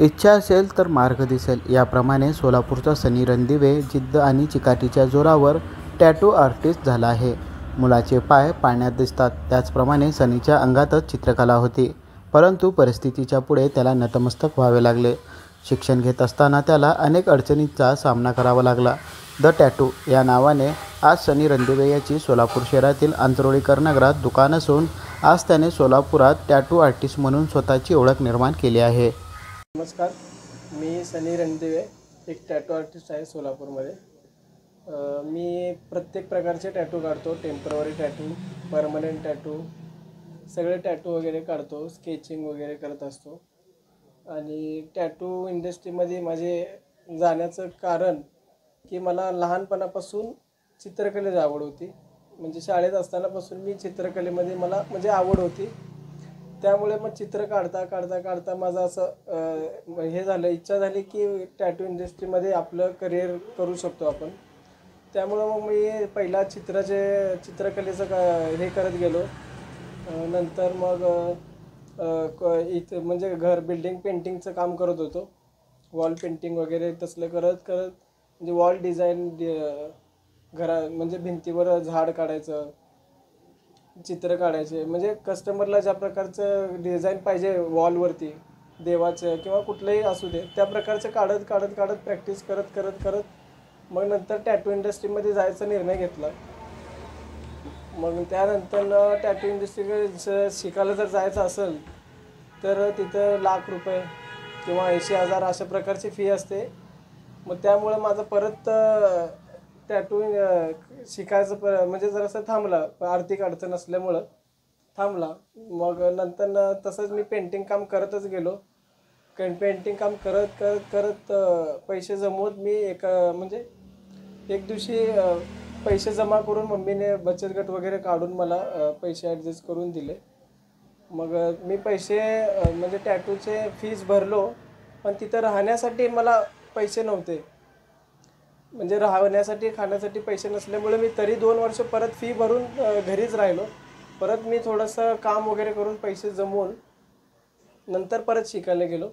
इच्छा असेल तर मार्ग दिसेल. याप्रमाणे सोलापूरचा सनी रणदिवे जिद्द आणि चिकाटीच्या जोरावर टॅटू आर्टिस्ट झाला आहे. मुलाचे पाय पाण्यात दिसतात. त्याचप्रमाणे सनीच्या अंगातच चित्रकला होती. परंतु परिस्थितीच्या पुढे त्याला नतमस्तक व्हावे लागले. शिक्षण घेत असताना त्याला अनेक अडचणींचा सामना करावा लागला. द टॅटू या नावाने आज सनी रणदिवे याची सोलापूर शहरातील आंतरोळीकर नगरात दुकान असून आज त्याने सोलापुरात टॅटू आर्टिस्ट म्हणून स्वतःची ओळख निर्माण केली आहे. नमस्कार मी सनी रणदिवे एक टॅटू आर्टिस्ट आहे सोलापूरमध्ये. मी प्रत्येक प्रकारचे टॅटू काढतो टेंपररी टॅटू परमनंट टॅटू सगळे टॅटू वगैरे काढतो स्केचिंग वगैरे करत असतो. आणि टॅटू इंडस्ट्रीमध्ये माझे जाण्याचं कारण की मला लहानपणापासून चित्रकलेची आवड होती. म्हणजे शाळेत असतानापासून मी चित्रकलेमध्ये मला म्हणजे आवड होती. त्यामुळे मग चित्र काढता काढता काढता माझं असं हे झालं इच्छा झाली की टॅटू इंडस्ट्रीमध्ये आपलं करिअर करू शकतो आपण. त्यामुळं मग मी पहिला चित्राचे चित्रकलेचं का हे करत गेलो. नंतर मग क- इथं म्हणजे घर बिल्डिंग पेंटिंगचं काम करत होतो. वॉल पेंटिंग वगैरे तसलं करत करत म्हणजे वॉल डिझाईन घरा म्हणजे भिंतीवर झाड काढायचं. चित्र काढायचे. म्हणजे कस्टमरला ज्या प्रकारचं डिझाईन पाहिजे वॉलवरती देवाचं किंवा कुठलंही असू दे त्या प्रकारचं काढत काढत काढत प्रॅक्टिस करत करत करत मग नंतर टॅटू इंडस्ट्रीमध्ये जायचा निर्णय घेतला. मग त्यानंतर टॅटू इंडस्ट्रीकडे शिकायला जर जायचं असेल तर तिथं लाख रुपये किंवा ऐंशी हजार अशा प्रकारची फी असते. मग त्यामुळं माझं परत टॅटू शिकायचं प म्हणजे जरासं थांबला. आर्थिक अडचण असल्यामुळं थांबला. मग नंतर न तसंच मी पेंटिंग काम करतच गेलो. पेंटिंग काम करत करत करत पैसे जमवत मी एक म्हणजे एक दिवशी पैसे जमा करून मम्मीने बचत गट वगैरे काढून मला पैसे ॲडजस्ट करून दिले. मग मी पैसे म्हणजे टॅटूचे फीज भरलो. पण तिथं राहण्यासाठी मला पैसे नव्हते. म्हणजे राहण्यासाठी खाण्यासाठी पैसे नसल्यामुळे मी तरी दोन वर्ष परत फी भरून घरीच राहिलो. परत मी थोडंसं काम वगैरे करून पैसे जमवून नंतर परत शिकायला गेलो.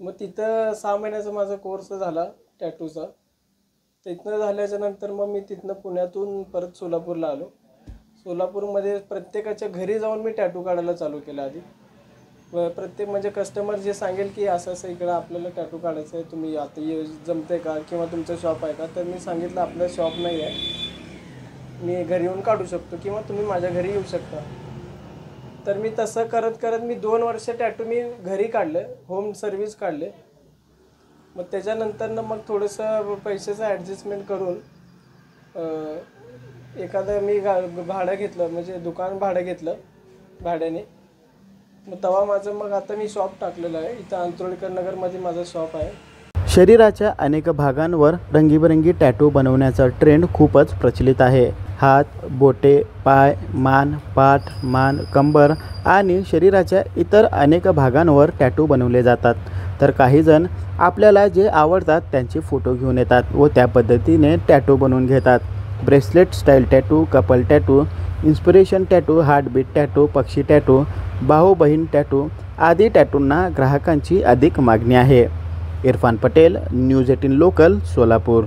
मग तिथं सहा महिन्याचा माझा कोर्स झाला टॅटूचा तिथनं झाल्याच्यानंतर मग मी तिथनं पुण्यातून परत सोलापूरला आलो. सोलापूरमध्ये प्रत्येकाच्या घरी जाऊन मी टॅटू काढायला चालू केलं आधी. प्रत्येक म्हणजे कस्टमर जे सांगेल की असं असं इकडं आपल्याला टॅटू काढायचं आहे तुम्ही आता ये जमते का किंवा तुमचं शॉप आहे का तर मी सांगितलं आपलं शॉप नाही आहे. मी घरी येऊन काढू शकतो किंवा तुम्ही माझ्या घरी येऊ शकता. तर मी तसं करत करत मी दोन वर्ष टॅटू मी घरी काढलं होम सर्व्हिस काढले. मग त्याच्यानंतरनं मग थोडंसं पैशाचं ॲडजस्टमेंट करून एखादं मी गा भाडं घेतलं म्हणजे दुकान भाडं घेतलं भाड्याने. मग तेव्हा माझं मग आता मी शॉप टाकलेलं आहे. इथं आंतरोळीकर नगरमध्ये माझं शॉप आहे. शरीराच्या अनेक भागांवर रंगीबेरंगी टॅटू बनवण्याचा ट्रेंड खूपच प्रचलित आहे. हात बोटे पाय मान पाठ मान कंबर आणि शरीराच्या इतर अनेक भागांवर टॅटू बनवले जातात. तर काहीजण आपल्याला जे आवडतात त्यांचे फोटो घेऊन येतात व त्या पद्धतीने टॅटू बनवून घेतात. Bracelet style tattoo, couple tattoo inspiration tattoo, heartbeat tattoo, पक्षी टैटू भाऊ बहीण टैटू आदी टॅटूंना ग्राहकांची अधिक मागणी आहे. Irfan Patel, news eighteen local Solapur.